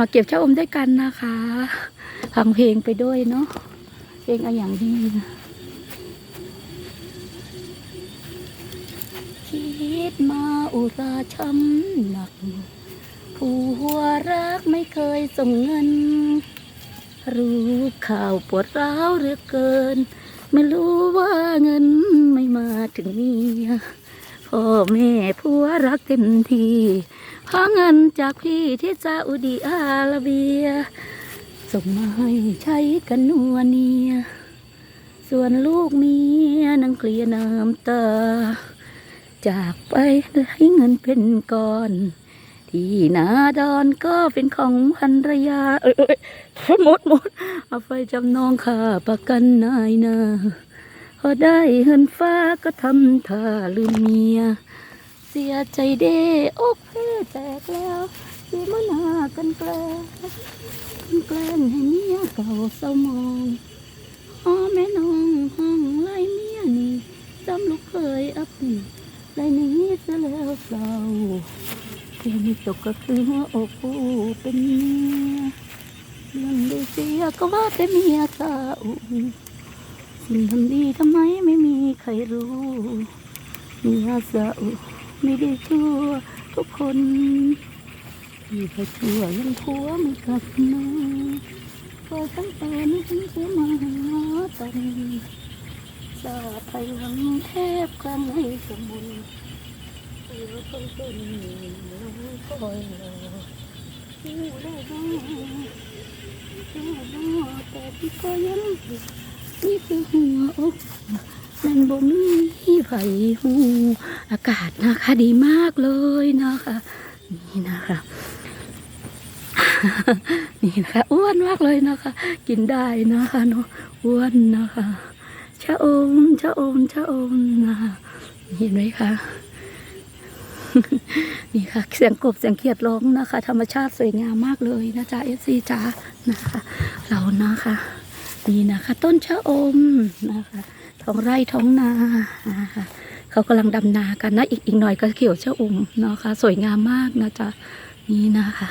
มาเก็บชะอมด้วยกันนะคะฟังเพลงไปด้วยเนาะเพลงอะอย่างดีนะคิดมาอุราช้ำหนักผู้หัวรักไม่เคยส่งเงิน รู้ข่าวปวดร้าวเหลือเกิน ไม่รู้ว่าเงินไม่มาถึงเมีย พ่อแม่ผัวรักเต็มทีขอเงินจากพี่ที่ซาอุดีอาระเบีย ส่งมาให้ใช้กันนัวเนีย ส่วนลูกเมียนั่งเคลียน้ำตา จากไปให้เงินเป็นก้อน ที่นาดอนก็เป็นของภรรยาเอ้ยเอ้ยหมดหมดเอาไปจำนองค่าประกันนายนา พอได้เงินฟ้าก็ทำท่าลืมเมีย เสียใจเด้อกเพแตกแล้วที่มาหนากันแกล้งกันแกล้งให้เมียเก่าเศร้ามองพ่อแม่น้องห้องไล่เมียนี่จำลูกเคยอับนี่ไล่นี้เสแล้วเศร้าเที่มีตกก็คือหัวอกผู้เป็นเมียเรื่องดีเสียก็ว่าแต่เมียเก่า สิ่งทำดีทำไมไม่มีใครรู้เมียเก่าไม่ได้ชั่วทุกคนที่ไปชั่วยังผัวไม่กลับมาก็ตั้งแต่นี้ฉันเสียมาหาตันสาไทยหลังแทบกลางให้สมุนเดี๋ยวต้องเป็นน้องคอยรอที่ได้บ้างที่บ้แต่ที่ก็ยัง นี่คือหัวอกมันบ่มีไผหูอากาศนะคะดีมากเลยนะคะ นี่นะคะนี่นะคะอ้วนมากเลยนะคะ กินได้นะคะเนาะอ้วนนะคะชะอมชะอมชะอมนะคะเห็นไหมคะนี่ค่ะเสียงกบเสียงเขียดร้องนะคะ ธรรมชาติสวยงามมากเลยนะจ๊ะเอฟซีจ๋านะคะ เรานะคะ นี่นะคะ ต้นชะอมนะคะท้องไร่ท้องนานะะเขากำลังดำนากันนะอีกอีกหน่อยก็เขียวชะอมนะคะ สวยงามมากนะจ๊ะนี่นะคะ